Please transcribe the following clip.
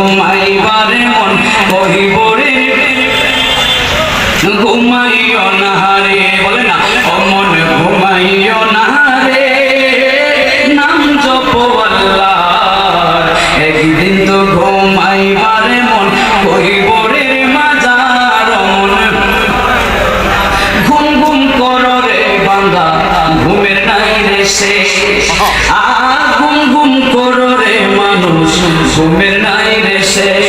ঘুমাইবার মন কহিব রে। ঘুমাইও না রে, বলে না, অমন ঘুমাইও না রে। নাম জপ আল্লাহ একদিন তো ঘুমাইবার মন কহিব রে মাজার মন ঘুম ঘুম কর রে বান্দা, ঘুমের নাই রে সে। ঘুম ঘুম কর রে মানুষ, ঘুমের নাই say